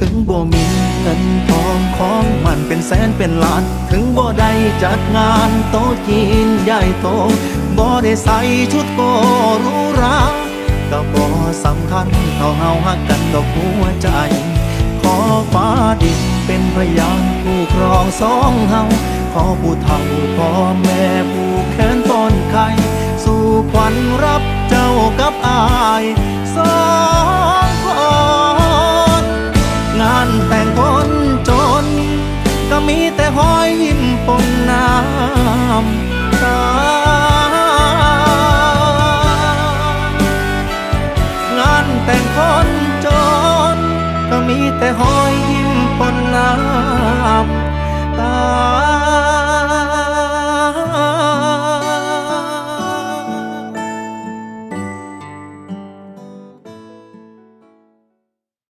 ถึงบ่มีเงินทองของมันเป็นแสนเป็นล้าน ถึงบ่ได้จัดงานโต๊ะจีนใหญ่โตบ่ได้ใส่ชุดโกรูหราก็บ่สำคัญเท่าเฮาฮักกันดอกหัวใจ ขอฟ้าดินเป็นพยานผู้ครองสองเฮาขอผู้เฒ่าพ่อแม่ผู้แขนต้นไข่สู่ขวัญรับเจ้ากับอาย มีแต่หอยยิ้มปนน้ำตางานแต่งคน